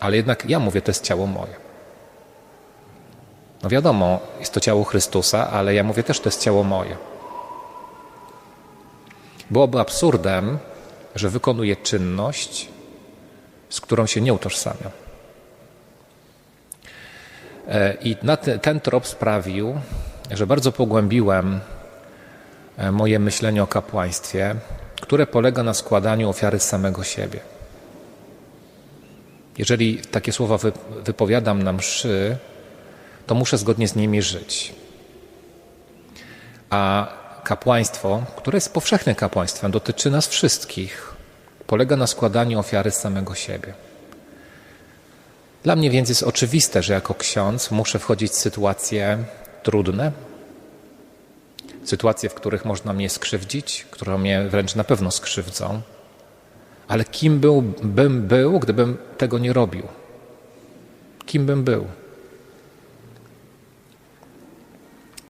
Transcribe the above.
Ale jednak ja mówię, to jest ciało moje. No wiadomo, jest to ciało Chrystusa, ale ja mówię też, to jest ciało moje. Byłoby absurdem, że wykonuję czynność, z którą się nie utożsamiam. E, I ten trop sprawił, że bardzo pogłębiłem e, moje myślenie o kapłaństwie, które polega na składaniu ofiary z samego siebie. Jeżeli takie słowa wy, wypowiadam na mszy, to muszę zgodnie z nimi żyć. A kapłaństwo, które jest powszechnym kapłaństwem, dotyczy nas wszystkich. Polega na składaniu ofiary z samego siebie. Dla mnie więc jest oczywiste, że jako ksiądz muszę wchodzić w sytuacje trudne, sytuacje, w których można mnie skrzywdzić, które mnie wręcz na pewno skrzywdzą. Ale kim był, bym był, gdybym tego nie robił? Kim bym był?